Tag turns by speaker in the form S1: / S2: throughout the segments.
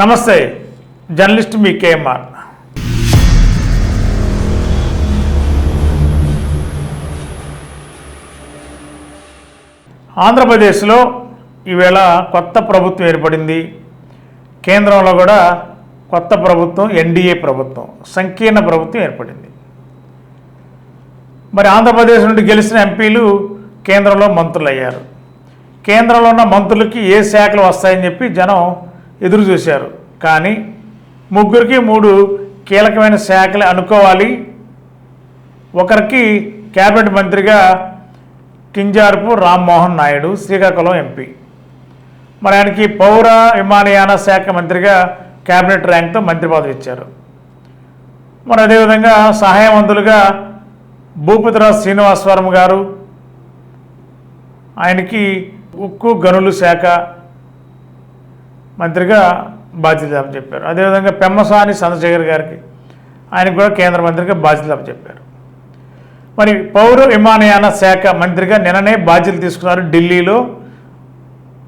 S1: నమస్తే జర్నలిస్ట్ మీ కేఎంఆర్. ఆంధ్రప్రదేశ్లో ఈవేళ కొత్త ప్రభుత్వం ఏర్పడింది. కేంద్రంలో కూడా కొత్త ప్రభుత్వం ఎన్డీఏ ప్రభుత్వం సంకీర్ణ ప్రభుత్వం ఏర్పడింది. మరి ఆంధ్రప్రదేశ్ నుండి గెలిచిన ఎంపీలు కేంద్రంలో మంత్రులు అయ్యారు కేంద్రంలో ఉన్న మంత్రులకి ఏ శాఖలు వస్తాయని చెప్పి జనం ఎదురు చూశారు. కానీ ముగ్గురికి మూడు కీలకమైన శాఖలు అనుకోవాలి. ఒకరికి క్యాబినెట్ మంత్రిగా కింజార్పు రామ్మోహన్ నాయుడు శ్రీకాకుళం ఎంపీ. మరి ఆయనకి పౌర విమానయాన శాఖ మంత్రిగా క్యాబినెట్ ర్యాంక్తో మంత్రి పదవి ఇచ్చారు. మరి అదేవిధంగా సహాయ మంత్రులుగా భూపతిరాజు శ్రీనివాసవరం గారు ఆయనకి ఉక్కు గనులు శాఖ మంత్రిగా బాధ్యత చెప్పారు. అదేవిధంగా పెమ్మసాని చంద్రశేఖర్ గారికి ఆయనకు కూడా కేంద్ర మంత్రిగా బాధ్యత చెప్పారు. మరి పౌర విమానయాన శాఖ మంత్రిగా నిన్ననే బాధ్యతలు తీసుకున్నారు ఢిల్లీలో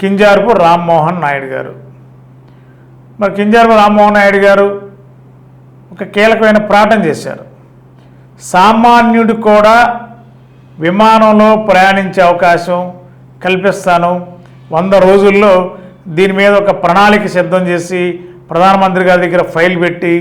S1: కింజార్పు రామ్మోహన్ నాయుడు గారు. మరి కింజార్పు రామ్మోహన్ నాయుడు గారు ఒక కీలకమైన ప్రాటం చేశారు. సామాన్యుడు కూడా విమానంలో ప్రయాణించే అవకాశం కల్పిస్తాను. వంద రోజుల్లో దీని మీద ఒక ప్రణాళిక సిద్ధం చేసి ప్రధానమంత్రి గారి దగ్గర ఫైల్ పెట్టి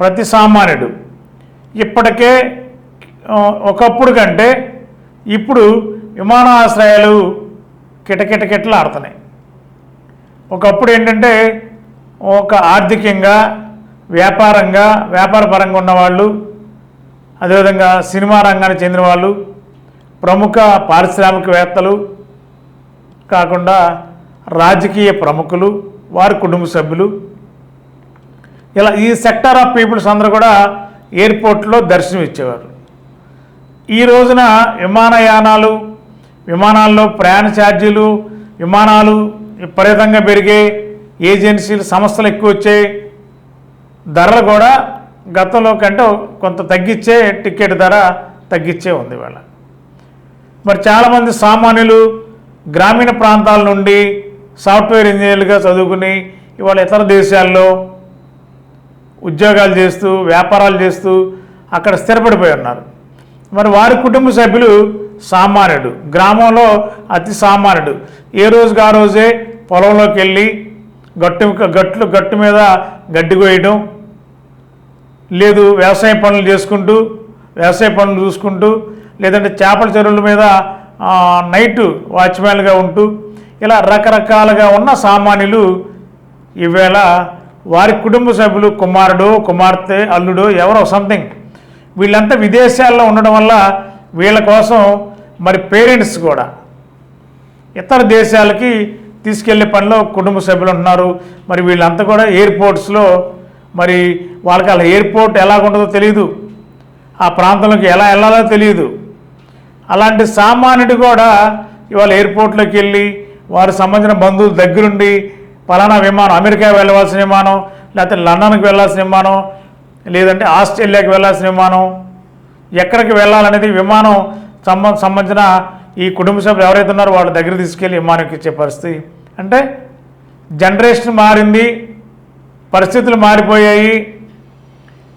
S1: ప్రతి సామాన్యుడు ఇప్పటికే ఒకప్పుడు కంటే ఇప్పుడు విమానాశ్రయాలు కిటకిటకిటలు ఆడుతున్నాయి ఒకప్పుడు ఏంటంటే ఒక ఆర్థికంగా వ్యాపారంగా వ్యాపార పరంగా ఉన్నవాళ్ళు అదేవిధంగా సినిమా రంగానికి చెందిన వాళ్ళు ప్రముఖ పారిశ్రామికవేత్తలు కాకుండా రాజకీయ ప్రముఖులు వారి కుటుంబ సభ్యులు. ఇలా ఈ సెక్టార్ ఆఫ్ పీపుల్స్ అందరూ కూడా ఎయిర్పోర్ట్లో దర్శనం ఇచ్చేవారు. ఈ రోజున విమానయానాలు విమానాల్లో ప్రయాణ ఛార్జీలు విమానాలు విపరీతంగా పెరిగే ఏజెన్సీలు సంస్థలు ఎక్కువ వచ్చాయి ధరలు కూడా గతంలో కంటే కొంత తగ్గించే టికెట్ ధర తగ్గించే ఉంది ఇవాళ. మరి చాలామంది సామాన్యులు గ్రామీణ ప్రాంతాల నుండి సాఫ్ట్వేర్ ఇంజనీర్లుగా చదువుకుని ఇవాళ ఇతర దేశాల్లో ఉద్యోగాలు చేస్తూ వ్యాపారాలు చేస్తూ అక్కడ స్థిరపడిపోయి ఉన్నారు. మరి వారి కుటుంబ సభ్యులు సామాన్యుడు గ్రామంలో అతి సామాన్యుడు. ఏ రోజుకి ఆ రోజే పొలంలోకి వెళ్ళి గట్టు గట్లు గట్టు మీద గడ్డి కోయడం లేదు వ్యవసాయ పనులు చేసుకుంటూ వ్యవసాయ పనులు చూసుకుంటూ లేదంటే చేపల చెరువుల మీద నైట్ వాచ్మ్యాన్గా ఉంటూ ఇలా రకరకాలుగా ఉన్న సామాన్యులు ఈవేళ వారి కుటుంబ సభ్యులు కుమారుడు కుమార్తె అల్లుడు ఎవరో సంథింగ్ వీళ్ళంతా విదేశాల్లో ఉండడం వల్ల వీళ్ళ కోసం మరి పేరెంట్స్ కూడా ఇతర దేశాలకి తీసుకెళ్ళే పనిలో కుటుంబ సభ్యులు ఉంటున్నారు. మరి వీళ్ళంతా కూడా ఎయిర్పోర్ట్స్లో మరి వాళ్ళకి అలా ఎయిర్పోర్ట్ ఎలాగుంటుందో తెలియదు ఆ ప్రాంతంలోకి ఎలా వెళ్ళాలో తెలియదు అలాంటి సామాన్యుడు కూడా ఇవాళ ఎయిర్పోర్ట్లోకి వెళ్ళి వారికి సంబంధించిన బంధువులు దగ్గరుండి పలానా విమానం అమెరికా వెళ్ళవలసిన విమానం లేకపోతే లండన్కి వెళ్ళాల్సిన విమానం లేదంటే ఆస్ట్రేలియాకి వెళ్ళాల్సిన విమానం ఎక్కడికి వెళ్ళాలనేది విమానం సంబ సంబంధించిన ఈ కుటుంబ సభ్యులు ఎవరైతే ఉన్నారో వాళ్ళ దగ్గర తీసుకెళ్ళి విమానంకి ఇచ్చే పరిస్థితి. అంటే జనరేషన్ మారింది పరిస్థితులు మారిపోయాయి.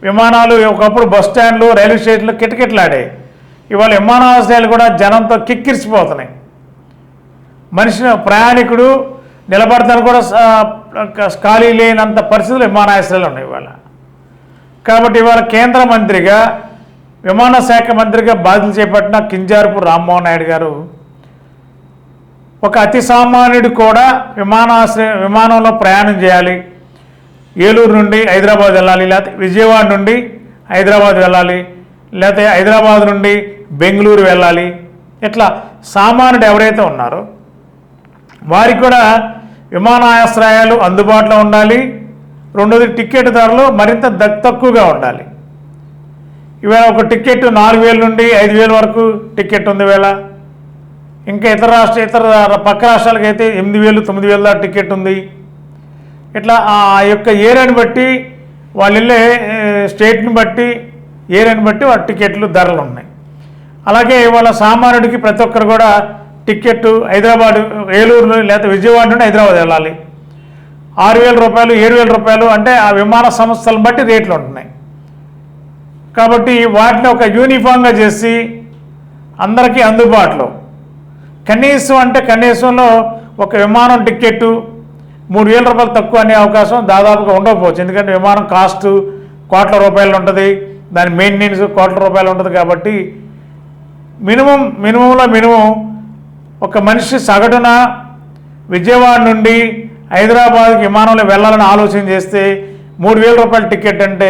S1: విమానాలు ఒకప్పుడు బస్ స్టాండ్లు రైల్వే స్టేషన్లు కిటకిటలాడాయి. ఇవాళ విమానాశ్రయాలు కూడా జనంతో కిక్కిరిసిపోతున్నాయి. మనిషిని ప్రయాణికుడు నిలబడతాను కూడా ఖాళీ లేనంత పరిస్థితులు విమానాశ్రయాలు ఉన్నాయి ఇవాళ. కాబట్టి ఇవాళ కేంద్ర మంత్రిగా విమాన శాఖ మంత్రిగా బాధ్యతలు చేపట్టిన కింజారపు రామ్మోహన్ నాయుడు గారు ఒక అతి సామాన్యుడు కూడా విమానాశ్రయ విమానంలో ప్రయాణం చేయాలి. ఏలూరు నుండి హైదరాబాద్ వెళ్ళాలి లేకపోతే విజయవాడ నుండి హైదరాబాద్ వెళ్ళాలి లేకపోతే హైదరాబాద్ నుండి బెంగళూరు వెళ్ళాలి. ఇట్లా సామాన్యుడు ఎవరైతే ఉన్నారో వారికి కూడా విమానాశ్రయాలు అందుబాటులో ఉండాలి. రెండోది టికెట్ ధరలు మరింత తక్కువగా ఉండాలి. ఇవాళ ఒక టికెట్ నాలుగు వేల నుండి ఐదు వేల వరకు టికెట్ ఉంది వేళ. ఇంకా ఇతర రాష్ట్ర ఇతర పక్క రాష్ట్రాలకు అయితే ఎనిమిది వేలు తొమ్మిది వేల దాకా టికెట్ ఉంది. ఇట్లా ఆ యొక్క ఏరియాని బట్టి వాళ్ళు వెళ్ళే స్టేట్ని బట్టి ఏరియాని బట్టి వాళ్ళ టికెట్లు ధరలు ఉన్నాయి. అలాగే ఇవాళ సామాన్యుడికి ప్రతి ఒక్కరు కూడా టికెట్ హైదరాబాద్ ఏలూరు లేకపోతే విజయవాడ నుండి హైదరాబాద్ వెళ్ళాలి. ఆరు వేల రూపాయలు ఏడు వేల రూపాయలు అంటే ఆ విమాన సంస్థలను బట్టి రేట్లు ఉంటున్నాయి. కాబట్టి వాటిని ఒక యూనిఫామ్గా చేసి అందరికీ అందుబాటులో. కనీసం అంటే కనీసంలో ఒక విమానం టిక్కెట్టు మూడు వేల రూపాయలు తక్కువ అనే అవకాశం దాదాపుగా ఉండకపోవచ్చు. ఎందుకంటే విమానం కాస్ట్ కోట్ల రూపాయలు ఉంటుంది. దాని మెయింటెనెన్స్ కోట్ల రూపాయలు ఉంటుంది కాబట్టి మినిమం మినిమంలో మినిమం ఒక మనిషి సగటున విజయవాడ నుండి హైదరాబాద్కి విమానంలో వెళ్ళాలని ఆలోచన చేస్తే మూడు వేల రూపాయల టికెట్ అంటే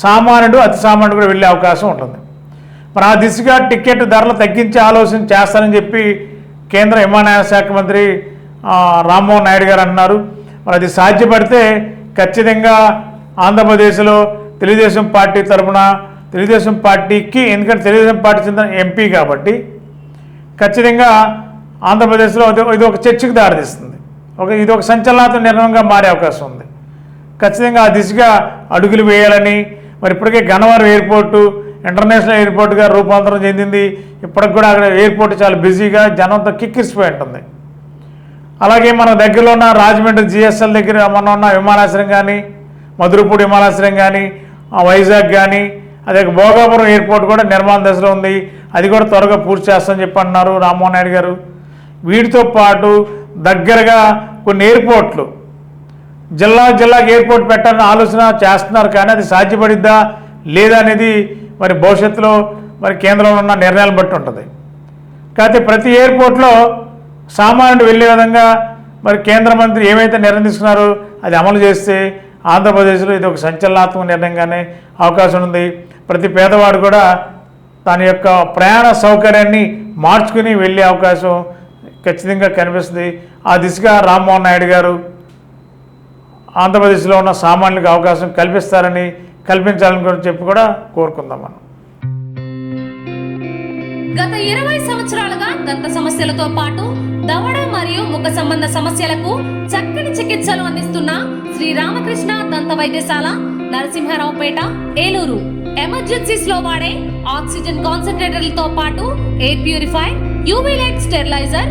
S1: సామాన్యుడు అతి సామాన్యుడు కూడా వెళ్ళే అవకాశం ఉంటుంది. మరి ఆ దిశగా టికెట్ ధరలు తగ్గించే ఆలోచన చేస్తారని చెప్పి కేంద్ర విమానయాన శాఖ మంత్రి రామ్మోహన్ నాయుడు గారు అన్నారు. మరి అది సాధ్యపడితే ఖచ్చితంగా ఆంధ్రప్రదేశ్లో తెలుగుదేశం పార్టీ తరఫున తెలుగుదేశం పార్టీకి ఎందుకంటే తెలుగుదేశం పార్టీ చెందిన ఎంపీ కాబట్టి ఖచ్చితంగా ఆంధ్రప్రదేశ్లో ఇది ఒక చర్చకు దారితీస్తుంది. ఒక ఇది ఒక సంచలనాత్మక నిర్ణయంగా మారే అవకాశం ఉంది. ఖచ్చితంగా ఆ దిశగా అడుగులు వేయాలని మరి ఇప్పటికే గన్నవరం ఎయిర్పోర్టు ఇంటర్నేషనల్ ఎయిర్పోర్ట్గా రూపాంతరం చెందింది. ఇప్పటికి కూడా అక్కడ ఎయిర్పోర్ట్ చాలా బిజీగా జనంతో కిక్కిరిసిపోయి ఉంటుంది. అలాగే మన దగ్గరలో ఉన్న రాజమండ్రి జిఎస్ఎల్ దగ్గర మన ఉన్న విమానాశ్రయం కానీ మధురపూడి విమానాశ్రయం కానీ వైజాగ్ కానీ అదే భోగాపురం ఎయిర్పోర్ట్ కూడా నిర్మాణ దశలో ఉంది. అది కూడా త్వరగా పూర్తి చేస్తామని చెప్పి అన్నారు రామ్మోహన్ నాయుడు గారు. వీటితో పాటు దగ్గరగా కొన్ని ఎయిర్పోర్ట్లు. జిల్లా జిల్లాకి ఎయిర్పోర్ట్ పెట్టాలని ఆలోచన చేస్తున్నారు కానీ అది సాధ్యపడిద్దా లేదా అనేది మరి భవిష్యత్తులో మరి కేంద్రంలో ఉన్న నిర్ణయాలు బట్టి ఉంటుంది. కాకపోతే ప్రతి ఎయిర్పోర్ట్లో సామాన్యుడు వెళ్ళే విధంగా మరి కేంద్ర మంత్రి ఏమైతే నిర్ణయం తీసుకున్నారో అది అమలు చేస్తే ఆంధ్రప్రదేశ్లో ఇది ఒక సంచలనాత్మక నిర్ణయంగానే అవకాశం ఉంది. ప్రతి పేదవాడు కూడా తన యొక్క ప్రయాణ సౌకర్యాన్ని మార్చుకుని వెళ్ళే అవకాశం ఖచ్చితంగా కనిపిస్తుంది. ఆ దిశగా రామ్మోహన్ నాయుడు గారు ఆంధ్రప్రదేశ్లో ఉన్న సామాన్యులకు అవకాశం కల్పిస్తారని కల్పించాలని కూడా చెప్పి కూడా కోరుకుందాం మనం.
S2: గత ఇరవై సంవత్సరాలుగా దంత సమస్యలతో పాటు దవడ మరియు ముఖ సంబంధ సమస్యలకు చక్కని చికిత్సలు అందిస్తున్న శ్రీ రామకృష్ణ దంత వైద్యశాల నరసింహారావుపేట ఏలూరు. ఎమర్జెన్సీస్లో వాడే ఆక్సిజన్ కాన్సన్ట్రేటర్లతో పాటు air purify UV light steriliser